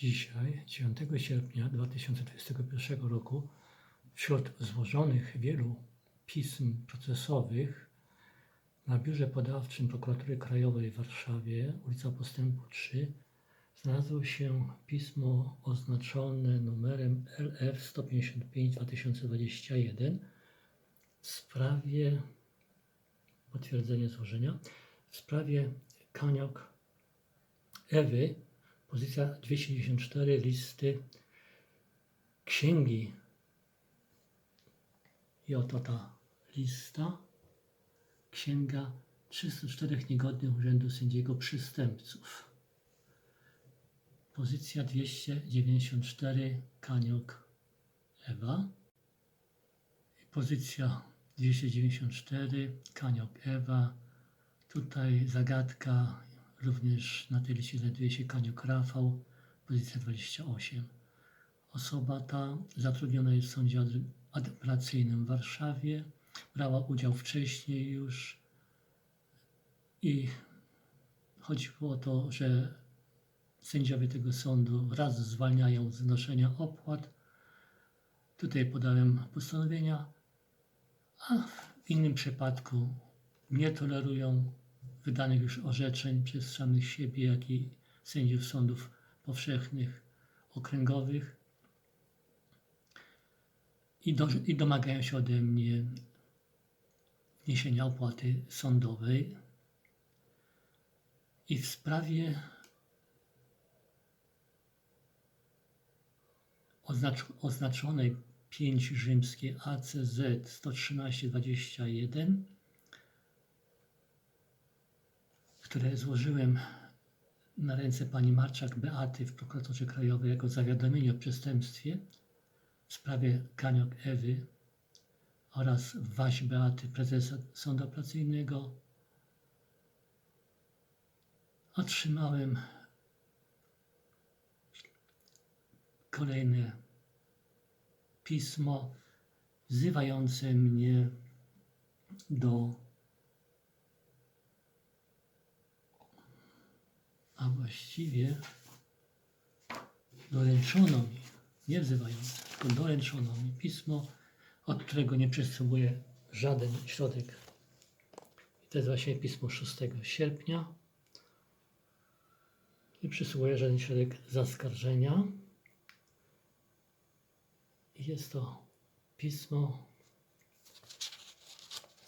Dzisiaj, 9 sierpnia 2021 roku, wśród złożonych wielu pism procesowych na biurze podawczym Prokuratury Krajowej w Warszawie, ulica Postępu 3, znalazło się pismo oznaczone numerem LF 155 2021 w sprawie potwierdzenie złożenia w sprawie Kaniok Ewy, pozycja 294 listy księgi. I oto ta lista, księga 304 niegodnych urzędu sędziego przystępców. Pozycja 294 Kaniok Ewa. Pozycja 294 Kaniok Ewa. Tutaj zagadka, również na tej liście znajduje się Kaniok Rafał, pozycja 28. Osoba ta zatrudniona jest w sądzie ad- apelacyjnym w Warszawie, brała udział wcześniej już i chodziło o to, że sędziowie tego sądu raz zwalniają z wnoszenia opłat. Tutaj podałem postanowienia, a w innym przypadku nie tolerują wydanych już orzeczeń przez samych siebie, jak i sędziów sądów powszechnych, okręgowych i, do, i domagają się ode mnie wniesienia opłaty sądowej. I w sprawie oznacz, oznaczonej 5 rzymskie ACZ 113-21, które złożyłem na ręce pani Marczak Beaty w prokuraturze krajowej jako zawiadomienie o przestępstwie w sprawie Kaniok Ewy oraz Waś Beaty, prezesa Sądu Apelacyjnego, otrzymałem kolejne pismo wzywające mnie do a właściwie doręczono mi, nie wzywające, tylko doręczono mi pismo, od którego nie przysługuje żaden środek. I to jest właśnie pismo 6 sierpnia. Nie przysługuje żaden środek zaskarżenia. I Jest to pismo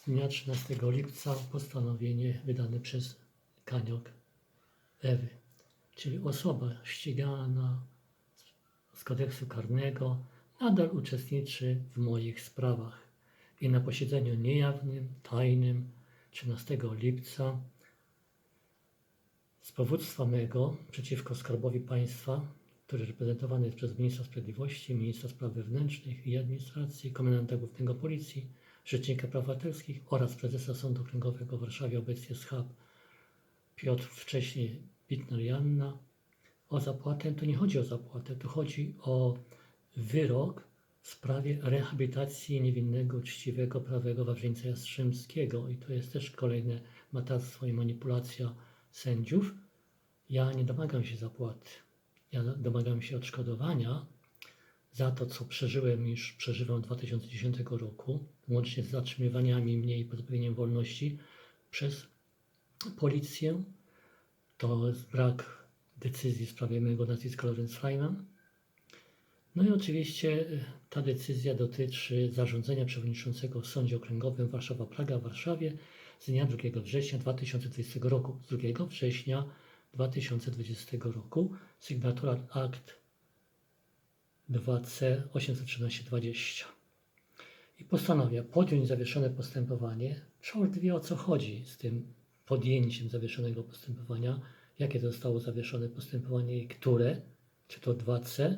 z dnia 13 lipca, postanowienie wydane przez Kaniok Ewy, czyli osoba ścigana z kodeksu karnego nadal uczestniczy w moich sprawach. I na posiedzeniu niejawnym, tajnym 13 lipca z powództwa mego przeciwko Skarbowi Państwa, który reprezentowany jest przez ministra sprawiedliwości, ministra spraw wewnętrznych i administracji, komendanta głównego policji, rzecznika praw obywatelskich oraz prezesa Sądu Okręgowego w Warszawie, obecnie schab Piotr, wcześniej Bitner Janna. O zapłatę to nie chodzi o zapłatę, to chodzi o wyrok w sprawie rehabilitacji niewinnego, uczciwego, prawego Wawrzyńca Jastrzębskiego. I to jest też kolejne matactwo i manipulacja sędziów. Ja nie domagam się zapłaty. Ja domagam się odszkodowania za to, co przeżyłem już przeżywam od 2010 roku, łącznie z zatrzymywaniami mnie i pozbawieniem wolności przez policję. To jest brak decyzji w sprawie mojego nazwiska Lorenz Freiman. No i oczywiście e, ta decyzja dotyczy zarządzenia przewodniczącego w Sądzie Okręgowym Warszawa-Praga w Warszawie z dnia 2 września 2020 roku. Z 2 września 2020 roku sygnatura akt 2C 813-20 i postanawia podjąć zawieszone postępowanie. Człowiek wie o co chodzi z tym podjęciem zawieszonego postępowania, jakie zostało zawieszone postępowanie i które, czy to 2C,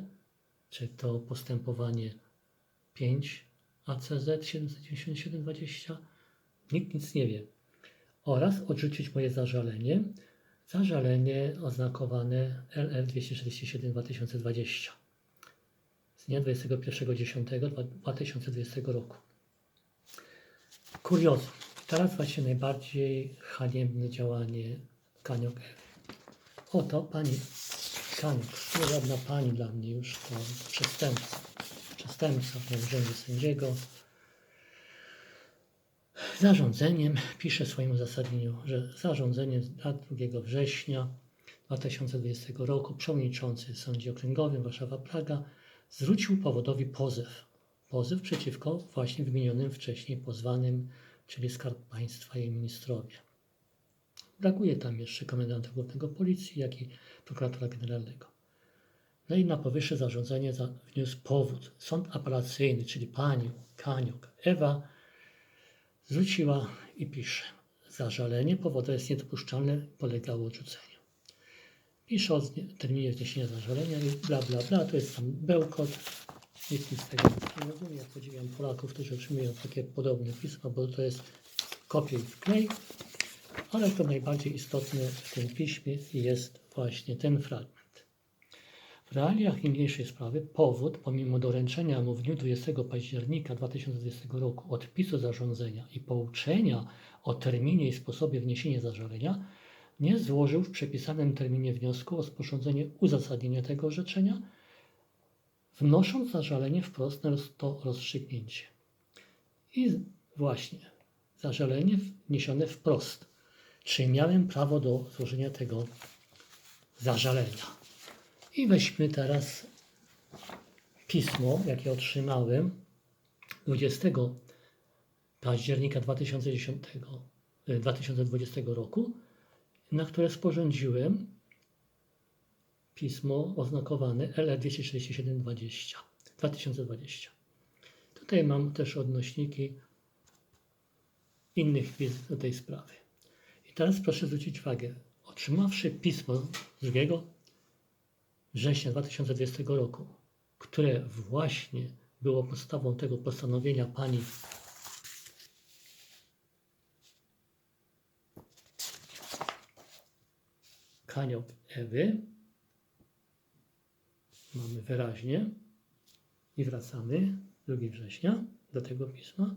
czy to postępowanie 5 ACZ 797-20, nikt nic nie wie. Oraz odrzucić moje zażalenie, zażalenie oznakowane LF 247-2020 z dnia 21.10.2020 roku. Kuriozum. Teraz właśnie najbardziej haniebne działanie Kaniok. Oto pani Kaniuk, nie żadna pani dla mnie już, to przestępca. Przestępca w urzędzie sędziego. Zarządzeniem, pisze w swoim uzasadnieniu, że zarządzeniem z dnia 2 września 2020 roku przewodniczący w Sądzie Okręgowym Warszawa-Praga zwrócił powodowi pozew. Pozew przeciwko właśnie wymienionym wcześniej pozwanym, czyli Skarb Państwa i ministrowie. Brakuje tam jeszcze komendanta głównego policji, jak i prokuratora generalnego. No i na powyższe zarządzenie za- wniósł powód. Sąd apelacyjny, czyli pani Kaniuk Ewa, zwróciła i pisze. Zażalenie powodu jest niedopuszczalne, polegało odrzuceniu. Pisze o terminie wniesienia zażalenia i bla bla bla, to jest tam bełkot. Nic z tego nie rozumie. Ja podziwiam Polaków, którzy otrzymują takie podobne pisma, bo to jest kopiuj wklej, ale to najbardziej istotne w tym piśmie jest właśnie ten fragment. W realiach niniejszej sprawy powód, pomimo doręczenia mu w dniu 20 października 2020 roku odpisu zarządzenia i pouczenia o terminie i sposobie wniesienia zażalenia, nie złożył w przepisanym terminie wniosku o sporządzenie uzasadnienia tego orzeczenia, wnosząc zażalenie wprost na to rozstrzygnięcie. I właśnie, zażalenie wniesione wprost. Czy miałem prawo do złożenia tego zażalenia? I weźmy teraz pismo, jakie otrzymałem 20 października 2010, e, 2020 roku, na które sporządziłem pismo oznakowane LE 26720 2020. Tutaj mam też odnośniki innych wiedz do tej sprawy. I teraz proszę zwrócić uwagę. Otrzymawszy pismo z 2 września 2020 roku, które właśnie było podstawą tego postanowienia pani Kaniok Ewy. Mamy wyraźnie i wracamy 2 września do tego pisma.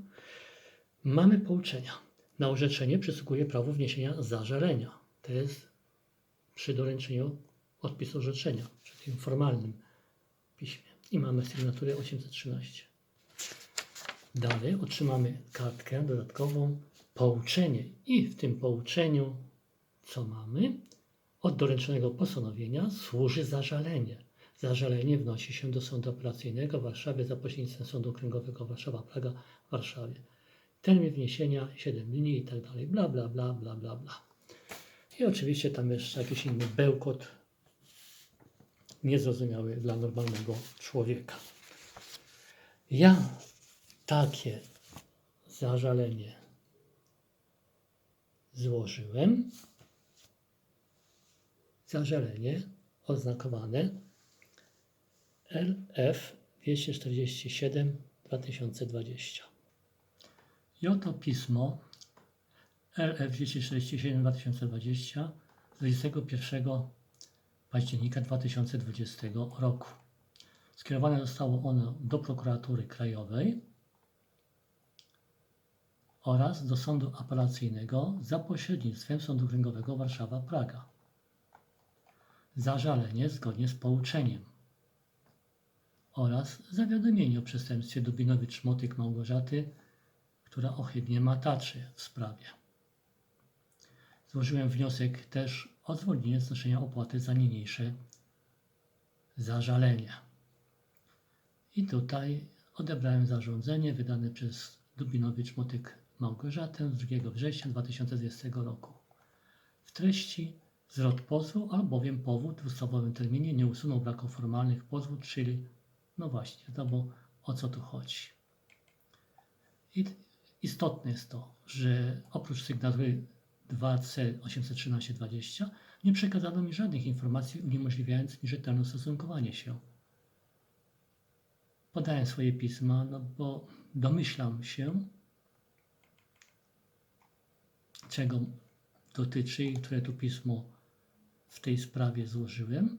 Mamy pouczenia. Na orzeczenie przysługuje prawo wniesienia zażalenia. To jest przy doręczeniu odpisu orzeczenia, przy tym formalnym piśmie. I mamy sygnaturę 813. Dalej otrzymamy kartkę dodatkową, pouczenie. I w tym pouczeniu co mamy? Od doręczonego postanowienia służy zażalenie. Zażalenie wnosi się do Sądu Operacyjnego w Warszawie za pośrednictwem Sądu Okręgowego Warszawa-Praga w Warszawie. Termin wniesienia 7 dni i tak dalej. Bla, bla, bla, bla, bla, bla. I oczywiście tam jeszcze jakiś inny bełkot niezrozumiały dla normalnego człowieka. Ja takie zażalenie złożyłem. Zażalenie oznakowane LF 247 2020. I oto pismo LF 247 2020 z 21 października 2020 roku. Skierowane zostało ono do prokuratury krajowej oraz do sądu apelacyjnego za pośrednictwem Sądu Okręgowego Warszawa-Praga. Zażalenie zgodnie z pouczeniem oraz zawiadomienie o przestępstwie Dubinowicz Motyk Małgorzaty, która ohydnie mataczy w sprawie. Złożyłem wniosek też o zwolnienie z opłaty za niniejsze zażalenie. I tutaj odebrałem zarządzenie wydane przez Dubinowicz Motyk Małgorzatę z 2 września 2020 roku. W treści zwrot pozwu, albowiem powód w ustawowym terminie nie usunął braków formalnych pozwu, czyli no właśnie, wiadomo o co tu chodzi. I istotne jest to, że oprócz sygnatury 2C 813-20 nie przekazano mi żadnych informacji uniemożliwiając mi rzetelne ustosunkowanie się. Podałem swoje pisma, no bo domyślam się, czego dotyczy i które tu pismo w tej sprawie złożyłem.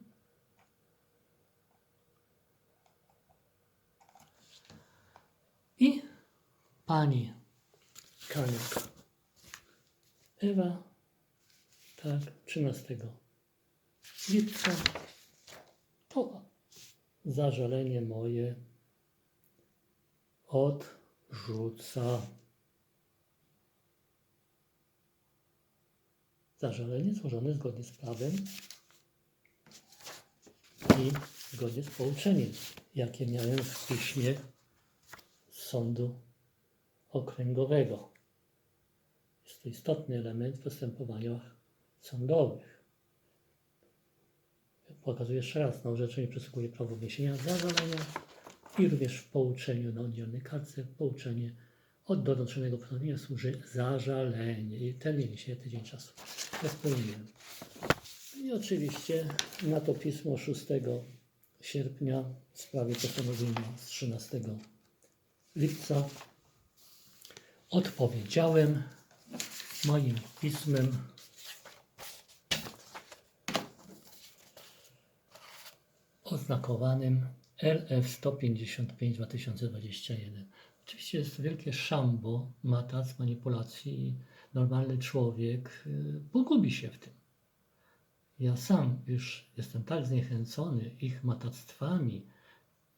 I pani. Kaniak. Ewa, tak, 13 lipca. Zażalenie moje odrzuca. Zażalenie złożone zgodnie z prawem i zgodnie z pouczeniem, jakie miałem w piśmie sądu okręgowego. Jest to istotny element w postępowaniach sądowych. Pokazuję jeszcze raz, na orzeczeniu przysługuje prawo wniesienia zażalenia i również w pouczeniu na oddzielnej kartce pouczenie od doręczonego postanowienia służy zażalenie i termin się tydzień czasu. Ja spełniłem. I oczywiście na to pismo 6 sierpnia w sprawie postanowienia z 13 lipca odpowiedziałem moim pismem oznakowanym LF 155 2021. Oczywiście jest wielkie szambo, matac, manipulacji i normalny człowiek y, pogubi się w tym. Ja sam już jestem tak zniechęcony ich matactwami,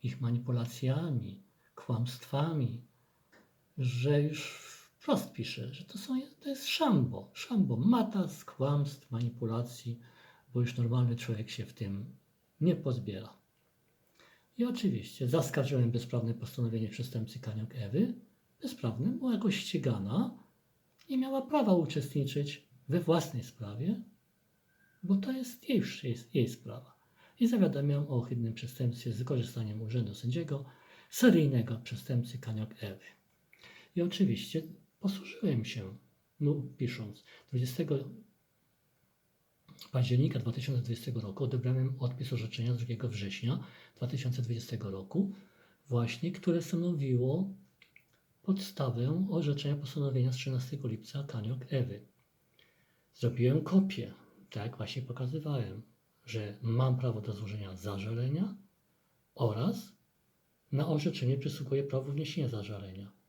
ich manipulacjami, kłamstwami, że już wprost piszę, że to, są, to jest szambo. Szambo, matac, kłamstw, manipulacji, bo już normalny człowiek się w tym nie pozbiera. I oczywiście zaskarżyłem bezprawne postanowienie przestępcy Kaniok Ewy. Bezprawne, była jakoś ścigana i miała prawa uczestniczyć we własnej sprawie, bo to jest jej, jest jej sprawa. I zawiadamiam o ohydnym przestępstwie z wykorzystaniem urzędu sędziego seryjnego przestępcy Kaniok Ewy. I oczywiście posłużyłem się, no, pisząc 20 października 2020 roku odebrałem odpis orzeczenia z 2 września 2020 roku, właśnie, które stanowiło podstawę orzeczenia postanowienia z 13 lipca Kaniok Ewy. Zrobiłem kopię, tak właśnie pokazywałem, że mam prawo do złożenia zażalenia oraz na orzeczenie przysługuje prawo wniesienia zażalenia.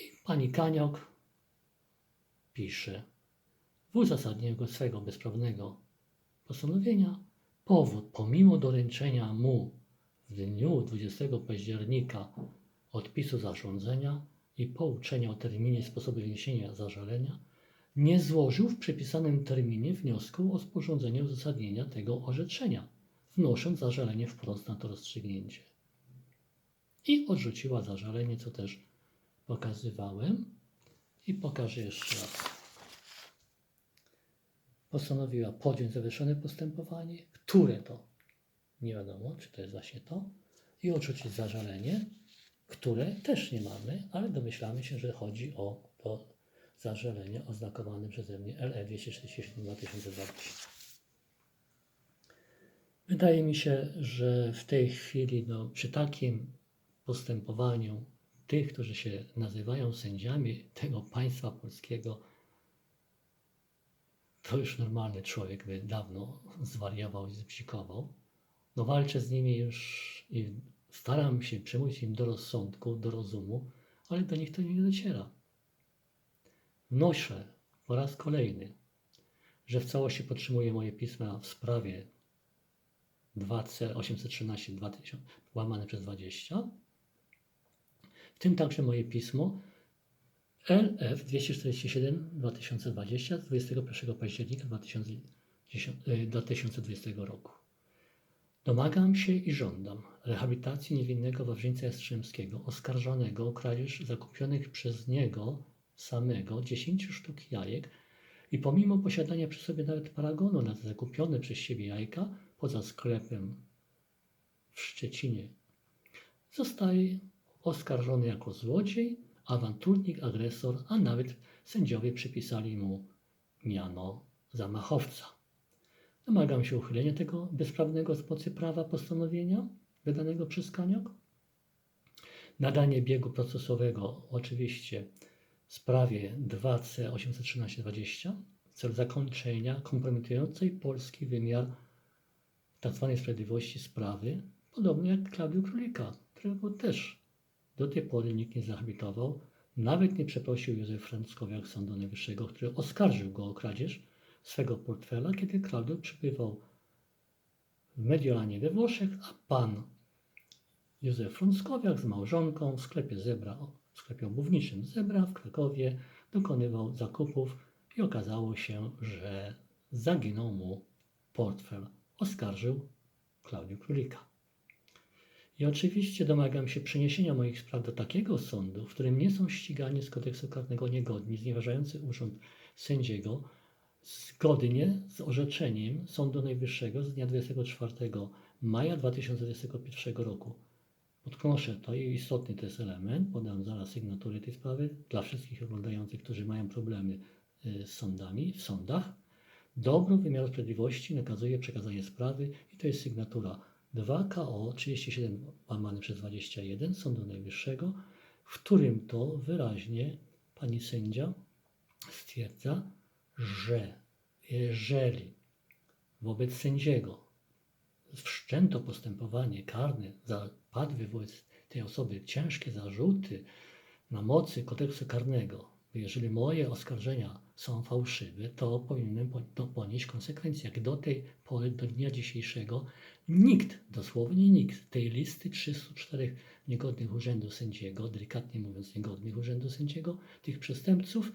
I pani Kaniok pisze w uzasadnieniu swego bezprawnego postanowienia powód, pomimo doręczenia mu w dniu 20 października odpisu zarządzenia i pouczenia o terminie i sposobie wniesienia zażalenia, nie złożył w przypisanym terminie wniosku o sporządzenie uzasadnienia tego orzeczenia, wnosząc zażalenie wprost na to rozstrzygnięcie. I odrzuciła zażalenie, co też pokazywałem i pokażę jeszcze raz postanowiła podjąć zawieszone postępowanie, które to nie wiadomo, czy to jest właśnie to, i odrzucić zażalenie, które też nie mamy, ale domyślamy się, że chodzi o to zażalenie oznakowane przeze mnie LE 247 2020. Wydaje mi się, że w tej chwili, no, przy takim postępowaniu tych, którzy się nazywają sędziami tego państwa polskiego, to już normalny człowiek by dawno zwariował i zbzikował. No walczę z nimi już i staram się przemówić im do rozsądku, do rozumu, ale do nich to nie dociera. Wnoszę po raz kolejny, że w całości podtrzymuję moje pisma w sprawie 2C 813 2000 łamane przez 20, w tym także moje pismo LF 247 2020 z 21 października 2020 roku. Domagam się i żądam rehabilitacji niewinnego Wawrzyńca Jastrzębskiego, oskarżonego o kradzież zakupionych przez niego samego 10 sztuk jajek i pomimo posiadania przy sobie nawet paragonu na zakupione przez siebie jajka poza sklepem w Szczecinie, zostaje oskarżony jako złodziej awanturnik, agresor, a nawet sędziowie przypisali mu miano zamachowca. Domagam się uchylenia tego bezprawnego z mocy prawa postanowienia wydanego przez Kaniok. Nadanie biegu procesowego oczywiście sprawie 2C 813-20 w celu zakończenia kompromitującej polski wymiar tzw. sprawiedliwości sprawy, podobnie jak Klaudiu Królika, którego też do tej pory nikt nie zrehabilitował, nawet nie przeprosił Józef Franckowiak Sądu Najwyższego, który oskarżył go o kradzież swego portfela, kiedy Klaudio przybywał w Mediolanie we Włoszech, a pan Józef Frąckowiak z małżonką w sklepie Zebra, w sklepie obuwniczym Zebra w Krakowie dokonywał zakupów i okazało się, że zaginął mu portfel. Oskarżył Klaudiu Królika. I oczywiście domagam się przeniesienia moich spraw do takiego sądu, w którym nie są ścigani z kodeksu karnego niegodni, znieważający urząd sędziego, zgodnie z orzeczeniem Sądu Najwyższego z dnia 24 maja 2021 roku. Podkreślę to i istotny to jest element, podam zaraz sygnatury tej sprawy dla wszystkich oglądających, którzy mają problemy y, z sądami, w sądach. Dobro wymiaru sprawiedliwości nakazuje przekazanie sprawy i to jest sygnatura 2KO 37 łamane przez 21 Sądu Najwyższego, w którym to wyraźnie pani sędzia stwierdza, że jeżeli wobec sędziego wszczęto postępowanie karne, zapadły wobec tej osoby ciężkie zarzuty na mocy kodeksu karnego, jeżeli moje oskarżenia są fałszywe, to powinienem po- to ponieść konsekwencje. Jak do tej pory, do dnia dzisiejszego, nikt, dosłownie nikt, tej listy 304 niegodnych urzędu sędziego, delikatnie mówiąc niegodnych urzędu sędziego, tych przestępców,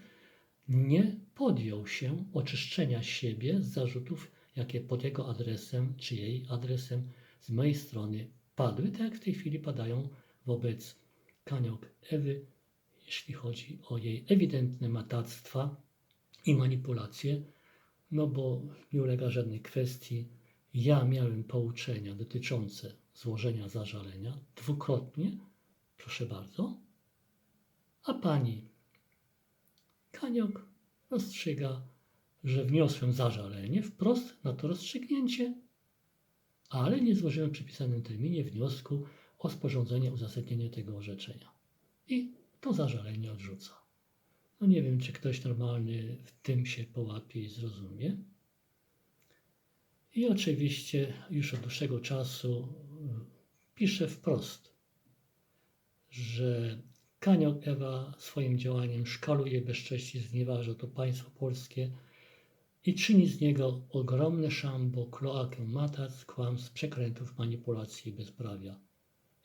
nie podjął się oczyszczenia siebie z zarzutów, jakie pod jego adresem czy jej adresem z mojej strony padły, tak jak w tej chwili padają wobec Kaniok Ewy, jeśli chodzi o jej ewidentne matactwa i manipulacje, no bo nie ulega żadnej kwestii. Ja miałem pouczenia dotyczące złożenia zażalenia dwukrotnie, proszę bardzo, a pani Kaniok rozstrzyga, że wniosłem zażalenie wprost na to rozstrzygnięcie, ale nie złożyłem w przypisanym terminie wniosku o sporządzenie uzasadnienia tego orzeczenia. I to zażalenie odrzuca. No nie wiem, czy ktoś normalny w tym się połapie i zrozumie. I oczywiście już od dłuższego czasu y, pisze wprost, że Kaniok Ewa swoim działaniem szkaluje, bezcześci, znieważa to państwo polskie i czyni z niego ogromne szambo, kloakę matac, kłamstw, przekrętów, manipulacji i bezprawia.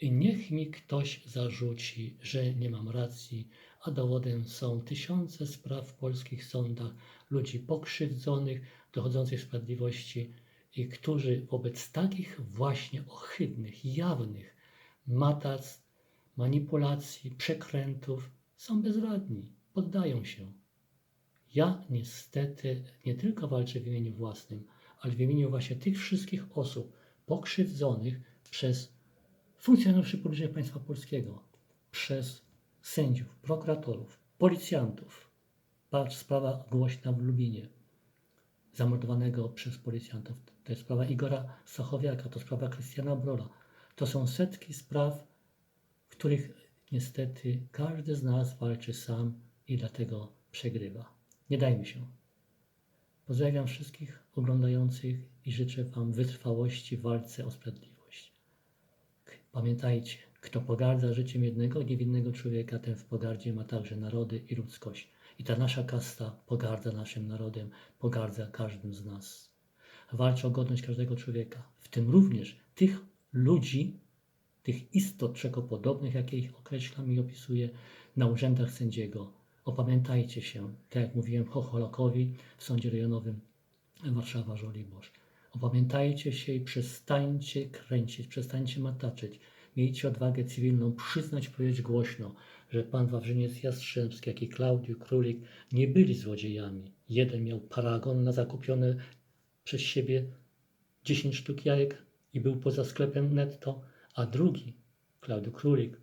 I niech mi ktoś zarzuci, że nie mam racji, a dowodem są tysiące spraw w polskich sądach, ludzi pokrzywdzonych, dochodzących sprawiedliwości i którzy wobec takich właśnie ohydnych, jawnych matac, manipulacji, przekrętów są bezradni, poddają się. Ja niestety nie tylko walczę w imieniu własnym, ale w imieniu właśnie tych wszystkich osób pokrzywdzonych przez funkcjonariuszy publicznych państwa polskiego, przez sędziów, prokuratorów, policjantów. Patrz, sprawa głośna w Lubinie, zamordowanego przez policjantów. To jest sprawa Igora Stachowiaka, to sprawa Krystiana Brola. To są setki spraw, w których niestety każdy z nas walczy sam i dlatego przegrywa. Nie dajmy się. Pozdrawiam wszystkich oglądających i życzę Wam wytrwałości w walce o sprawiedliwość. Pamiętajcie, kto pogardza życiem jednego niewinnego człowieka, ten w pogardzie ma także narody i ludzkość. I ta nasza kasta pogardza naszym narodem, pogardza każdym z nas. Walczy o godność każdego człowieka, w tym również tych ludzi, tych istot czekopodobnych, jakie ich określam i opisuję na urzędach sędziego. Opamiętajcie się, tak jak mówiłem Chocholakowi w sądzie rejonowym Warszawa-Żoliborz. Opamiętajcie się i przestańcie kręcić, przestańcie mataczyć. Miejcie odwagę cywilną przyznać, powiedzieć głośno, że pan Wawrzyniec Jastrzębski, jak i Klaudiu Królik nie byli złodziejami. Jeden miał paragon na zakupione przez siebie 10 sztuk jajek i był poza sklepem netto, a drugi, Klaudiu Królik,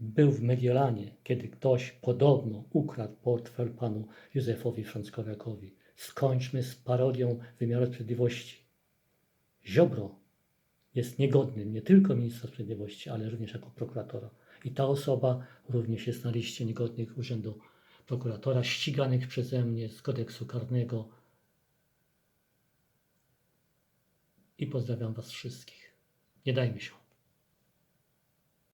był w Mediolanie, kiedy ktoś podobno ukradł portfel panu Józefowi Frąckowiakowi. Skończmy z parodią wymiaru sprawiedliwości. Ziobro jest niegodnym nie tylko ministra sprawiedliwości, ale również jako prokuratora. I ta osoba również jest na liście niegodnych urzędu prokuratora, ściganych przeze mnie z kodeksu karnego. I pozdrawiam Was wszystkich. Nie dajmy się.